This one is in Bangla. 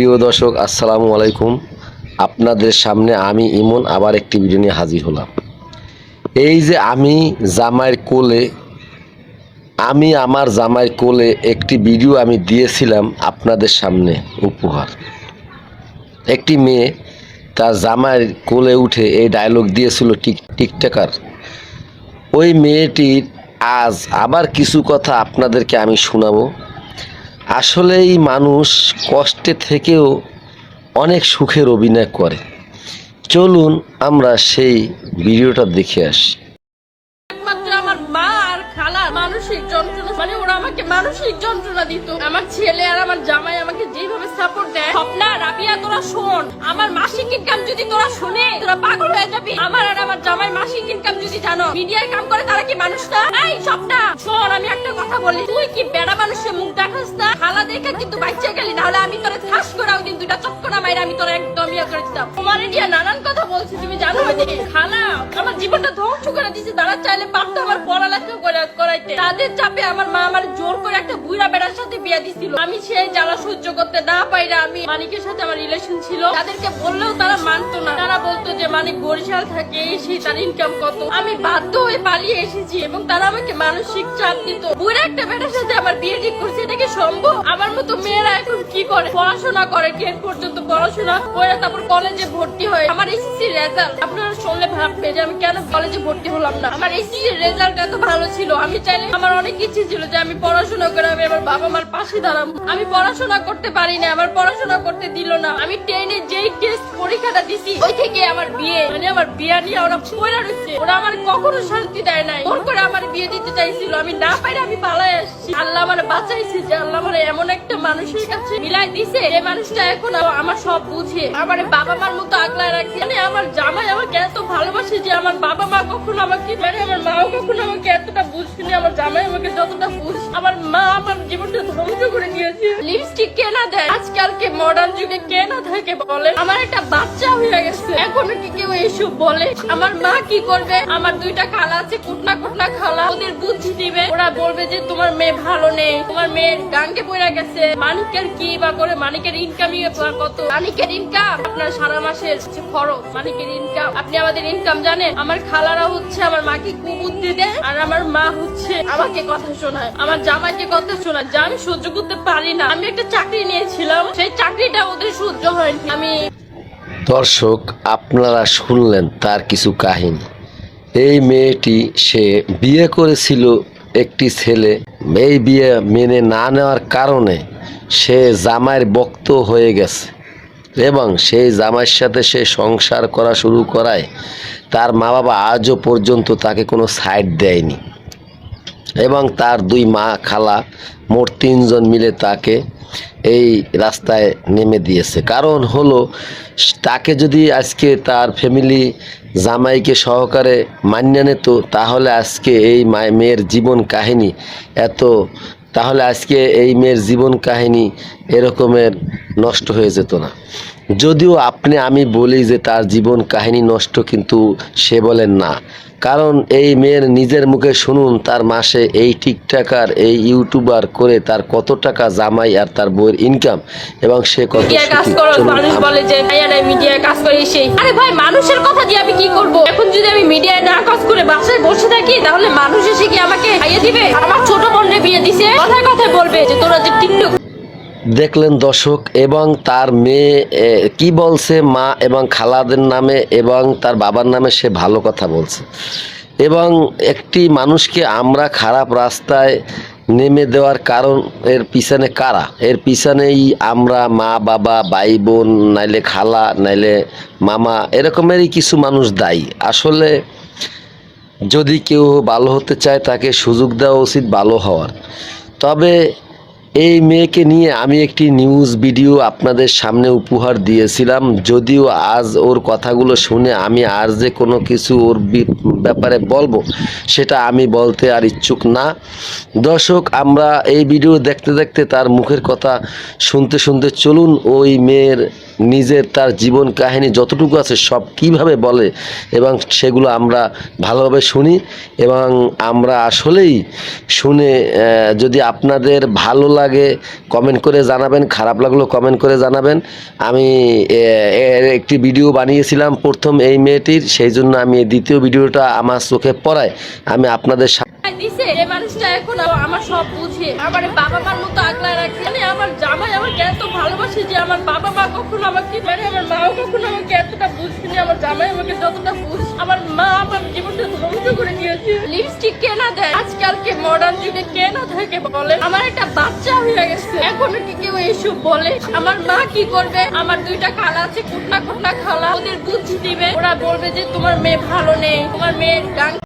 প্রিয় দর্শক, আসসালামু আলাইকুম। আপনাদের সামনে আমি ইমন আবার একটি ভিডিও নিয়ে হাজির হলাম। এই যে আমি জামাইয়ের কোলে, আমি আমার জামাইয়ের কোলে একটি ভিডিও আমি দিয়েছিলাম আপনাদের সামনে উপহার। একটি মেয়ে তার জামাইয়ের কোলে উঠে এই ডায়লগ দিয়েছিল টিক, টিকটাকার। ওই মেয়েটির আজ আবার কিছু কথা আপনাদেরকে আমি শোনাবো। আসলেই মানুষ কষ্টে থেকেও অনেক সুখের অভিনয় করে। চলুন আমরা সেই ভিডিওটা দেখে আসি। আমাকে মানসিক যন্ত্রণা দিত। আমার ছেলে আর আমার জামাই আমাকে যেভাবে সাপোর্ট দেয়, স্বপ্না, রাবিয়া, তোরা শোন। আমার মাসিক ইনকাম যদি তোরা শুনে, তোরা পাগল হয়ে যাবি। আমার আর আমার জামাই মাসিক ইনকাম যদি জানো, মিডিয়ায় কাম করে তারা কি মানুষ না? এই, স্বপ্না, শোন, আমি একটা কথা বলি। তুই কি বেড়া মানুষের মুখ দেখাস না? খালা দেখে কিন্তু বাচ্চা গেলি, নাহলে আমি তোরা ঠাস করে দিন। দুইটা চক্করা মাইরা আমি তোরা একদম ইয়ে করে দিতাম। তোমার নিয়ে নানান জীবনটা ধ্বংস করে দিচ্ছে তারা চাইলে পারতো আমার পড়ালেখা করে করাইতে। তাদের চাপে আমার মা আমার জোর করে একটা বুড়া বেড়ার সাথে বিয়ে দিছিল। আমি সেই জ্বালা সহ্য করতে না পাইরা আমি মানিকের সাথে আমার রিলেশন ছিল। তাদেরকে বললেও তারা মানতো না। তারা বলতো যে, মানিক বরিশাল থাকে, এসে তার ইনকাম কত? আমি বাধ্য হয়ে পালিয়ে এসেছি এবং তারা আমাকে মানসিক চাপ দিত। বুড়া একটা বেটার সাথে আমার বিয়ে ঠিক করছে, এটা কি সম্ভব? আমার মতো মেয়েরা এখন কি করে? পড়াশোনা করে, টেন পর্যন্ত পড়াশোনা করে, তারপর কলেজে ভর্তি হয়। আমার এসেছি রেজাল্ট আপনারা শুনলে ভাববে যে, আমি কেন কলেজে ভর্তি হলাম না? আমার এই রেজাল্ট এত ভালো ছিল। আমি চাইলে আমার অনেক ইচ্ছে ছিল যে আমি পড়াশোনা করে আমি আমার বাবা মার পাশে দাঁড়াবো। আমি পড়াশোনা করতে পারি না, আমার পড়াশোনা করতে দিল না। আমি টেনে যেই টেস্ট পরীক্ষাটা দিছি, ওই থেকে আমার বিয়ে। মানে আমার বিয়া নিয়ে ওরা পড়া রয়েছে ওরা আমার কখনো শান্তি দেয় নাই। ওর করে আমার বিয়ে দিতে চাইছিল। আমি না পাইলে আমি পালাই আসছি আমার বাঁচাইছে যে আল্লাহ আমার এমন একটা মানুষের কাছে মিলাই দিছে যে মানুষটা এখন আমার সব বুঝে, আমার বাবা মার মতো আগলায় রাখছে মানে আমার জামাই আমাকে এত ভালোবাসে যে আমার বাবা মা কখনো আমাকে মানে আমার মাও কখনো আমাকে এতটা বুঝছেনি আমার জামাই আমাকে যতটা বুঝ। আমার মা আমার জীবনটা ধ্বংস করে দিয়েছে। লিপস্টিক কেনা দেয়? আজকালকে মডার্ন যুগে কেনা থাকে বলে আমার গেছে এখন কি কেউ এসব বলে। আমার মা কি করবে? আমার দুইটা খালা আছে, কুটনা কুটনা খালা। ওদের ওরা বলবে যে তোমার মেয়ে ভালো নেই। তোমার মেয়ের গাঙ্গে পড়ে গেছে। মানিকের কি বা করে? মানিকের কত? মানিকের ইনকাম আপনার সারা মাসের খরচ। মানিকের ইনকাম আপনি আমাদের ইনকাম জানেন? আমার খালারা হচ্ছে আমার মাকে কুবুদ্ধি দেয় আর আমার মা হচ্ছে আমাকে কথা শোনায়। আমার জামাইকে কথা শোনায়। যা আমি সহ্য করতে পারি না। আমি একটা চাকরি নিয়েছিলাম। সেই চাকরিটা ওদের সহ্য হয়নি। আমি দর্শক, আপনারা শুনলেন তার কিছু কাহিনী। এই মেয়েটি, সে বিয়ে করেছিল একটি ছেলে। এই বিয়ে মেনে না নেওয়ার কারণে সে জামাইয়ের বক্ত হয়ে গেছে এবং সেই জামাইয়ের সাথে সে সংসার করা শুরু করায় তার মা বাবা আজও পর্যন্ত তাকে কোনো সাইড দেয়নি। এবং তার দুই মা খালা, মোট তিনজন মিলে তাকে এই রাস্তায় নেমে দিয়েছে। কারণ হলো, তাকে যদি আজকে তার ফ্যামিলি জামাইকে সহকারে মান্য নিত, তাহলে আজকে এই মেয়ের জীবন কাহিনী এত, তাহলে আজকে এই মেয়ের জীবন কাহিনী এরকমের নষ্ট হয়ে যেত না। যদিও আপনি, আমি বলি যে তার জীবন কাহিনী নষ্ট, কিন্তু সে বলেন না। কারণ এই মেয়ের নিজের মুখে শুনুন তার মাসে এই টিকটাকার এই ইউটিউবার করে তার কত টাকা জামাই আর তার বইয়ের ইনকাম এবং সে কত কাজ। করো মানুষ বলে যে মিডিয়ায় কাজ করে সেই। আরে ভাই মানুষের কথা দিয়ে আমি কি করব? এখন যদি আমি মিডিয়ায় না কাজ করে বাসায় বসে থাকি তাহলে মানুষ এসে কি আমাকে খাইয়ে দিবে? আমার ছোট বোনরে বিয়ে দিছে? কথায় কথায় বলবে যে তোরা যে টিকটক দেখলেন দর্শক এবং তার মেয়ে কি বলছে মা এবং খালাদের নামে এবং তার বাবার নামে সে ভালো কথা বলছে। এবং একটি মানুষকে আমরা খারাপ রাস্তায় নেমে দেওয়ার কারণ এর পিছনে কারা? এর পিছনেই আমরা মা, বাবা ভাই বোন নাইলে খালা, নাইলে মামা এরকমেরই কিছু মানুষ দায়ী। আসলে যদি কেউ ভালো হতে চায় তাকে সুযোগ দেওয়া উচিত ভালো হওয়ার। তবে এই মেয়েকে নিয়ে আমি একটি নিউজ ভিডিও আপনাদের সামনে উপহার দিয়েছিলাম। যদিও আজ ওর কথাগুলো শুনে আমি আর যে কোনো কিছু ওর ব্যাপারে বলব, সেটা আমি বলতে আর ইচ্ছুক না। দর্শক, আমরা এই ভিডিও দেখতে দেখতে তার মুখের কথা শুনতে শুনতে চলুন, ওই মেয়ের নিজের তার জীবন কাহিনী যতটুকু আছে সব কীভাবে বলে এবং সেগুলো আমরা ভালোভাবে শুনি এবং আমরা আসলেই শুনে যদি আপনাদের ভালো লাগে কমেন্ট করে জানাবেন, খারাপ লাগল কমেন্ট করে জানাবেন। আমি এর একটি ভিডিও বানিয়েছিলাম প্রথম এই মেয়েটির, সেই জন্য আমি দ্বিতীয় ভিডিওটা আমার চোখে পড়ায়। আমি আপনাদের এই মানুষটা এখন আমার সব বুঝে আমার বাবা মার মতো আগলায় রাখছে মানে আমার জামাই আমাকে এত ভালোবাসে যে আমার বাবা মা কখনো আমাকে মানে আমার মাও কখনো আমাকে এতটা বুঝেনি, আমার জামাই আমাকে যতটা বুঝ আমার মা আমার জীবনটা ধ্বংস করে দিয়েছে। লিপস্টিক কেনা দেয়, আজকালকে মডার্ন যুগে কেনা থাকে বলে। আমার একটা বাচ্চা হয়ে গেছে। এখনও কি কেউ এইসব বলে। আমার মা কি করবে? আমার দুইটা খালা আছে কুটনা কুটনা খালা। ওদের বুদ্ধি দিবে। ওরা বলবে যে তোমার মেয়ে ভালো নেই, তোমার মেয়ের গান